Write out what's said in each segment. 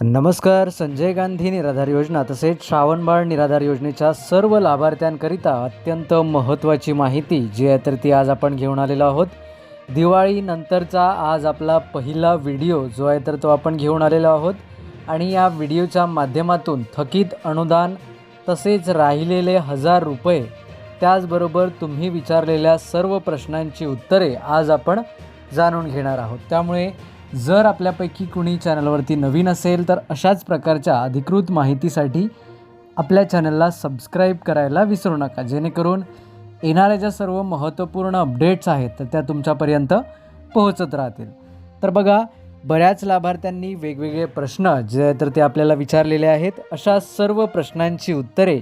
नमस्कार संजय गांधी निराधार योजना तसेच श्रावणबाळ निराधार योजनेच्या सर्व लाभार्थ्यांकरिता अत्यंत महत्त्वाची माहिती जी आहे तर ती आज आपण घेऊन आलेलो आहोत. दिवाळीनंतरचा आज आपला पहिला व्हिडिओ जो आहे तर तो आपण घेऊन आलेलो आहोत. आणि या व्हिडिओच्या माध्यमातून थकीत अनुदान तसेच राहिलेले हजार रुपये त्याचबरोबर तुम्ही विचारलेल्या सर्व प्रश्नांची उत्तरे आज आपण जाणून घेणार आहोत. त्यामुळे जर आपल्यापैकी कुणी चॅनलवरती नवीन असेल तर अशाच प्रकारच्या अधिकृत माहितीसाठी आपल्या चॅनलला सबस्क्राईब करायला विसरू नका. जेणेकरून येणाऱ्या ज्या सर्व महत्त्वपूर्ण अपडेट्स आहेत तर त्या तुमच्यापर्यंत पोहोचत राहतील. तर बघा बऱ्याच लाभार्थ्यांनी वेगवेगळे प्रश्न जे तर ते आपल्याला विचारलेले आहेत. अशा सर्व प्रश्नांची उत्तरे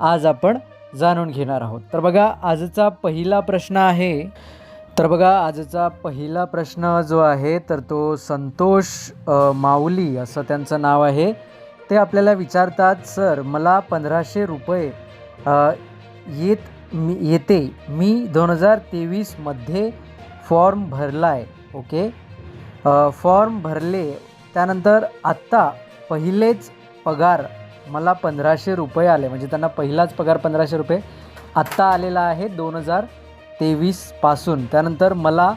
आज आपण जाणून घेणार आहोत. तर बघा आजचा पहिला प्रश्न आहे तर बघा आजचा पहिला प्रश्न जो आहे तर तो संतोष माऊली असं त्यांचं नाव आहे. ते आपल्याला विचारतात सर मला पंधराशे रुपये येत मी येते. मी दोन हजार तेवीसमध्ये फॉर्म भरला आहे ओके फॉर्म भरले त्यानंतर आत्ता पहिलेच पगार मला पंधराशे रुपये आले. म्हणजे त्यांना पहिलाच पगार पंधराशे रुपये आत्ता आलेला आहे दोन हजार तेवीसपासून त्यानंतर मला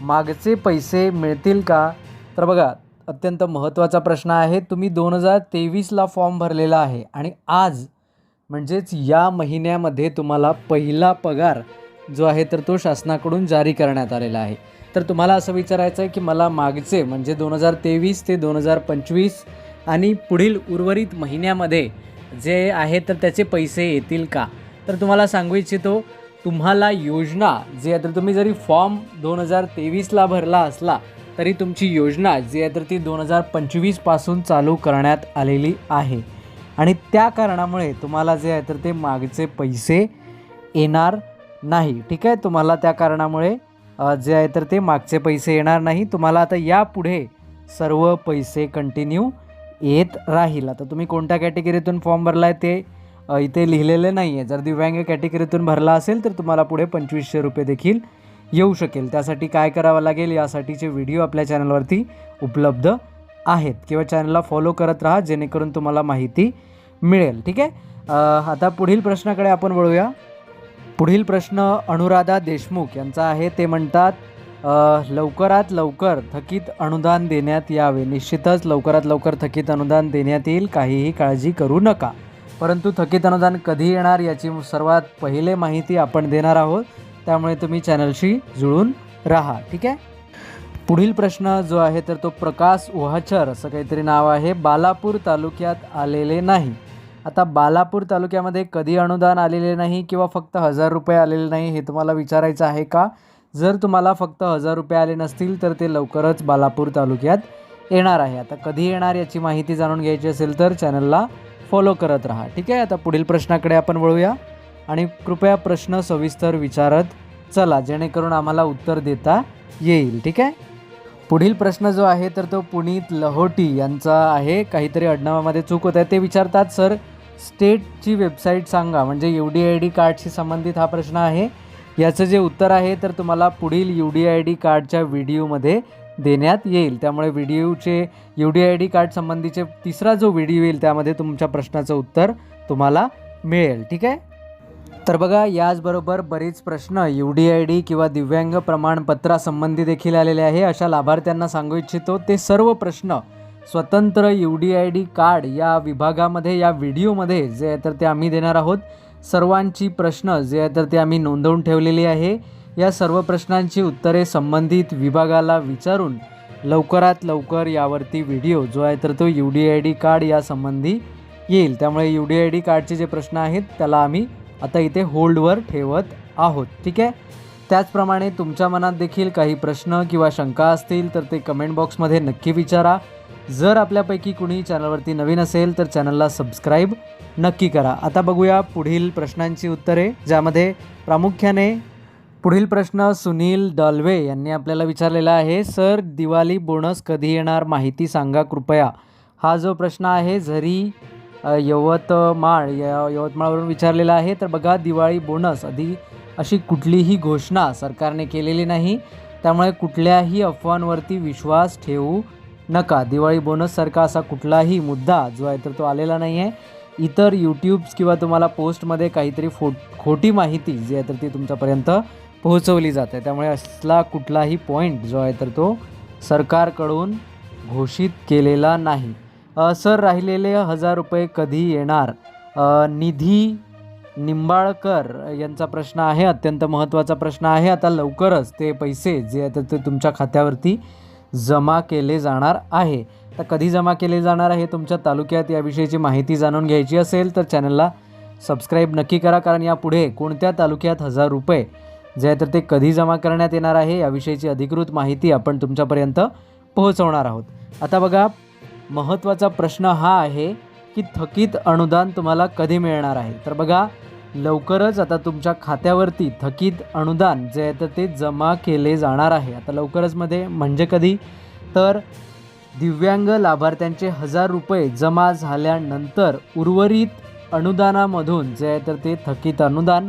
मागचे पैसे मिळतील का? तर बघा अत्यंत महत्त्वाचा प्रश्न आहे. तुम्ही दोन हजार तेवीसला फॉर्म भरलेला आहे आणि आज म्हणजेच या महिन्यामध्ये तुम्हाला पहिला पगार जो आहे तर तो शासनाकडून जारी करण्यात आलेला आहे. तर तुम्हाला असं विचारायचं आहे की मला मागचे म्हणजे दोन हजार तेवीस ते दोन हजार पंचवीस आणि पुढील उर्वरित महिन्यामध्ये जे आहे तर त्याचे पैसे येतील का? तर तुम्हाला सांगू इच्छितो तुम्हाला योजना जे आहे तर तुम्ही जरी फॉर्म दोन हजार तेवीसला भरला असला तरी तुमची योजना जी आहे तर ती दोन हजार पंचवीसपासून चालू करण्यात आलेली आहे. आणि त्या कारणामुळे तुम्हाला जे आहे तर ते मागचे पैसे येणार नाही. ठीक आहे? तुम्हाला त्या कारणामुळे जे आहे तर ते मागचे पैसे येणार नाही तुम्हाला आता यापुढे सर्व पैसे कंटिन्यू येत राहील. आता तुम्ही कोणत्या कॅटेगरीतून फॉर्म भरला आहे ते इथे लिहिलेले नाही आहे जर दिव्यांग कॅटेगरीतून भरला असेल तर तुम्हाला पुढे पंचवीसशे रुपये देखील येऊ शकेल. त्यासाठी काय करावं लागेल यासाठीचे व्हिडिओ आपल्या चॅनलवरती उपलब्ध आहेत. किंवा चॅनलला फॉलो करत राहा जेणेकरून तुम्हाला माहिती मिळेल. ठीक आहे? आता पुढील प्रश्नाकडे आपण वळूया. पुढील प्रश्न अनुराधा देशमुख यांचा आहे. ते म्हणतात लवकरात लवकर थकीत अनुदान देण्यात यावे. निश्चितच लवकरात लवकर थकीत अनुदान देण्यात येईल. काहीही काळजी करू नका. परंतु थकीत अनुदान कधी येणार याची सर्वात पहिले माहिती आपण देणार आहोत. त्यामुळे तुम्ही चॅनलशी जुळून राहा ठीक आहे? पुढील प्रश्न जो आहे तर तो प्रकाश उहाचर असं काहीतरी नाव आहे. बालापूर तालुक्यात आलेले नाही. आता बालापूर तालुक्यामध्ये कधी अनुदान आलेले नाही किंवा फक्त हजार रुपये आलेले नाही हे तुम्हाला विचारायचं आहे का? जर तुम्हाला फक्त हजार रुपये आले नसतील तर ते लवकरच बालापूर तालुक्यात येणार आहे. आता कधी येणार याची माहिती जाणून घ्यायची असेल तर चॅनलला फॉलो करत राहा. ठीक आहे? आता पुढील प्रश्नाकडे आपण वळूया. आणि कृपया प्रश्न सविस्तर विचारत चला जेणेकरून आम्हाला उत्तर देता येईल. ठीक आहे? पुढील प्रश्न जो आहे तर तो पुनीत लहोटी यांचा आहे. काहीतरी अडनावामध्ये चूक होत आहे. ते विचारतात सर स्टेटची वेबसाईट सांगा. म्हणजे यू डी आय डी कार्डशी संबंधित हा प्रश्न आहे. याचं जे उत्तर आहे तर तुम्हाला पुढील यू डी आय डी कार्डच्या व्हिडिओमध्ये देण्यात येईल. त्यामुळे व्हिडिओचे U D I D card संबंधीचे तिसरा जो व्हिडिओ येईल त्यामध्ये तुमच्या प्रश्नाचं उत्तर तुम्हाला मिळेल. ठीक आहे? तर बघा याचबरोबर बरेच प्रश्न यू डी आय डी किंवा दिव्यांग प्रमाणपत्रासंबंधी देखील आलेले आहे. अशा लाभार्थ्यांना सांगू इच्छितो ते सर्व प्रश्न स्वतंत्र U D I D card या विभागामध्ये या व्हिडिओमध्ये जे आहे तर ते आम्ही देणार आहोत. सर्वांची प्रश्न जे आहे तर ते आम्ही नोंदवून ठेवलेली आहे. या सर्व प्रश्नांची उत्तरे संबंधित विभागाला विचारून लवकरात लवकर यावरती व्हिडिओ जो आहे तर तो U D I D card यासंबंधी येईल. त्यामुळे यू डी आय डी कार्डचे जे प्रश्न आहेत त्याला आम्ही आता इथे होल्डवर ठेवत आहोत. ठीक आहे? त्याचप्रमाणे तुमच्या मनात देखील काही प्रश्न किंवा शंका असतील तर ते कमेंट बॉक्समध्ये नक्की विचारा. जर आपल्यापैकी कुणी चॅनलवरती नवीन असेल तर चॅनलला सबस्क्राईब नक्की करा. आता बघूया पुढील प्रश्नांची उत्तरे ज्यामध्ये प्रामुख्याने पुढील प्रश्न सुनील डॉल्वे यांनी आपल्याला विचारलेला आहे सर दिवाळी बोनस कधी येणार माहिती सांगा कृपया. हा जो प्रश्न आहे झरी यवतमाळ या यवतमाळवरून विचारलेला आहे तर बघा दिवाळी बोनस आधी अशी कुठलीही घोषणा सरकारने केलेली नाही त्यामुळे कुठल्याही अफवांवरती विश्वास ठेवू नका. दिवाळी बोनससारखा असा कुठलाही मुद्दा जो आहे तर तो आलेला नाही आहे इतर यूट्यूब्स किंवा तुम्हाला पोस्टमध्ये काहीतरी फो खोटी माहिती जी आहे तर ती तुमच्यापर्यंत पोहोचवली जाते. त्यामुळे असला कुठलाही पॉईंट जो आहे तर तो सरकारकडून घोषित केलेला नाही. सर राहिलेले हजार रुपये कधी येणार? निधी निंबाळकर यांचा प्रश्न आहे अत्यंत महत्त्वाचा प्रश्न आहे. आता लवकरच ते पैसे जे आहेत ते तुमच्या खात्यावरती जमा केले जाणार आहे. तर कधी जमा केले जाणार आहे तुमच्या तालुक्यात याविषयीची माहिती जाणून घ्यायची असेल तर चॅनलला सबस्क्राईब नक्की करा कारण यापुढे कोणत्या तालुक्यात हजार रुपये जे आहे तर ते कधी जमा करण्यात येणार आहे याविषयीची अधिकृत माहिती आपण तुमच्यापर्यंत पोहोचवणार आहोत. आता बघा महत्त्वाचा प्रश्न हा आहे की थकीत अनुदान तुम्हाला कधी मिळणार आहे? तर बघा लवकरच आता तुमच्या खात्यावरती थकीत अनुदान जे आहे तर ते जमा केले जाणार आहे. आता लवकरच मध्ये म्हणजे कधी? तर दिव्यांग लाभार्थ्यांचे हजार रुपये जमा झाल्यानंतर उर्वरित अनुदानामधून जे आहे तर ते थकीत अनुदान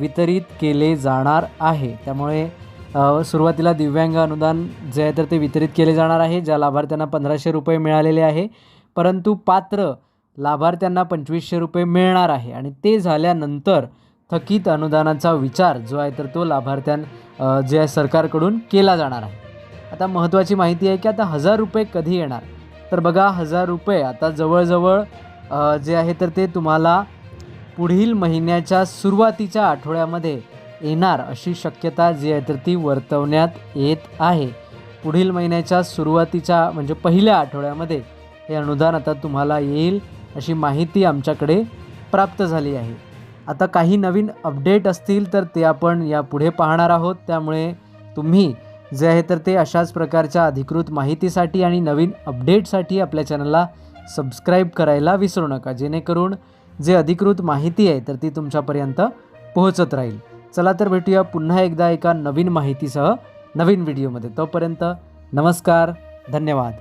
वितरित केले जाणार आहे. त्यामुळे सुरुवातीला दिव्यांग अनुदान जे आहे तर ते वितरित केले जाणार आहे ज्या लाभार्थ्यांना पंधराशे रुपये मिळालेले आहे. परंतु पात्र लाभार्थ्यांना पंचवीसशे रुपये मिळणार आहे. आणि ते झाल्यानंतर थकीत अनुदानाचा विचार जो आहे तर तो लाभार्थ्यां जे आहे सरकारकडून केला जाणार आहे. आता महत्त्वाची माहिती आहे की आता हजार रुपये कधी येणार? तर बघा हजार रुपये आता जवळजवळ जे आहे तर ते तुम्हाला पुढील महिन्याच्या सुरुवातीच्या आठवड्यामध्ये येणार अशी शक्यता जी आहे तर ती वर्तवण्यात येत आहे. पुढील महिन्याच्या सुरुवातीच्या म्हणजे पहिल्या आठवड्यामध्ये हे अनुदान आता तुम्हाला येईल अशी माहिती आमच्याकडे प्राप्त झाली आहे. आता काही नवीन अपडेट असतील तर ते आपण यापुढे पाहणार आहोत. त्यामुळे तुम्ही जे आहे तर ते अशाच प्रकारच्या अधिकृत माहितीसाठी आणि नवीन अपडेटसाठी आपल्या चॅनलला सबस्क्राईब करायला विसरू नका. जेणेकरून जे अधिकृत माहिती आहे तर ती तुमच्यापर्यंत पोहोचत राहील. चला तर भेटूया पुन्हा एकदा एका नवीन माहितीसह नवीन व्हिडिओमध्ये. तोपर्यंत नमस्कार धन्यवाद.